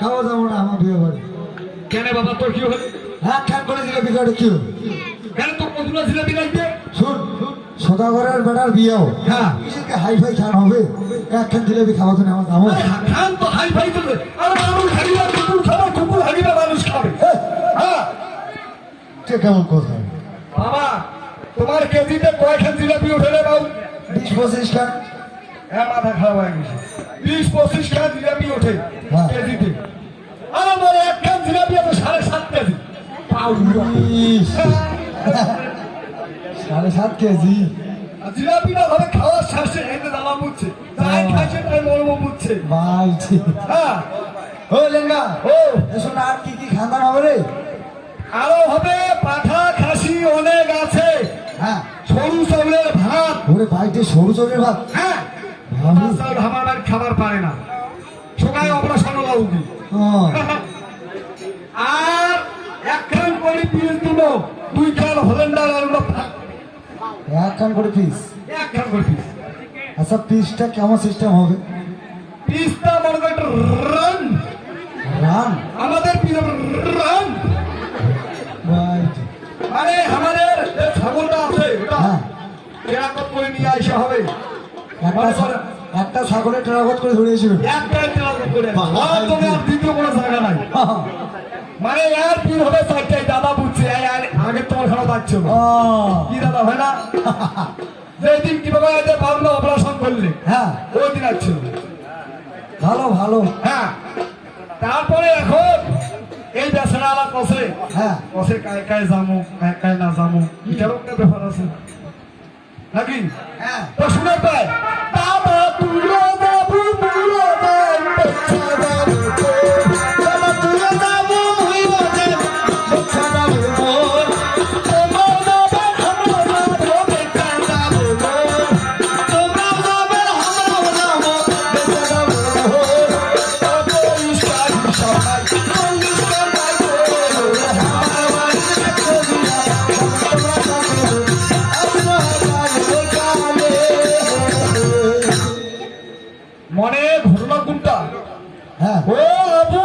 খাওয়া যাব না আমার বিয়ে বাড়ি। কেন বাবা তোর কি হলো? হ্যাঁ খ্যান করে দিলে বিকাটে কি হবে? কেন তোর কতগুলো জিলাপি লাগবে শুন সদাগরের বেটার বিয়েও হ্যাঁ। কিসেরকে হাই ফাই খান হবে। এক খান জিলেবি খাওয়া তো আমার আরে খান তো হাই ফাই চলবে আর মানুষ হারিয়ে কুকুর খাবে কুকুর হারিয়ে মানুষ খাবে। হ্যাঁ। কেমন কথা? বাবা তোমার কেজিতে কয়খান জিলাপি উঠে রে বাবু। বিশ পঁচিশ খান। হ্যাঁ মাথা খারাপ হয়ে গেছে। বিশ পঁচিশ খান জিলাপি ওঠে হ্যাঁ। কেজিতে আর আমার এক খান জিলাপি আছে সাড়ে সাত কেজি। সাড়ে সাত কেজি। আর জিলাপিটা ভাবে খাওয়ার শেষে এতে দামা মুচ্ছে তাই খাইছে তাই মরম মুচ্ছে ভাই ঠিক হ্যাঁ। ও লেঙ্গা। ও। এসো না আর কি কি খান্দান হবে রে? আরও হবে পাঠা খাসি অনেক আছে। হ্যাঁ। সরু চাউলের ভাত। ওরে ভাইটে সরু চোখের ভাত। হ্যাঁ। চাউল খাবার পারে না। সবাই অপারেশন লাউকি হ্যাঁ। আর একখান করে পিস দিব দুই খান হলেন্ডার আর হলো ভাত। এক খান করে পিস একখান করে পিস আচ্ছা পিসটা কেমন সিস্টেম হবে? পিসটা মনে করে একটা রান রান আমাদের পিস রান আরে আমাদের ছাগলটা আছে ওটা হ্যাঁ। কেরাকত করে নিয়ে আসা হবে। একটা একটা ছাগলের টেরাগত করে ধরিয়েছিল একটা কেরাকত করে। আর তোমার দ্বিতীয় কোনো জায়গা নাই। মানে এর পিস হবে চারটাই দাদা বুঝছে। আর- আগে তোমার যাচ্ছে। না কি দাদা হয় না? যেদিন কীভাবে এতে পাবলো অপারেশন করলে। হ্যাঁ। ওই দিন আছে ভালো ভালো। হ্যাঁ। তারপরে এখন এই বেসরা আলা কষে। হ্যাঁ। কষে কায় কায় জামু কায় কায় না জামু এটারও একটা ব্যাপার আছে। নাকি? হ্যাঁ। তো শুনে পায়। মনে ঘটনা কোনটা হ্যাঁ। ও আবু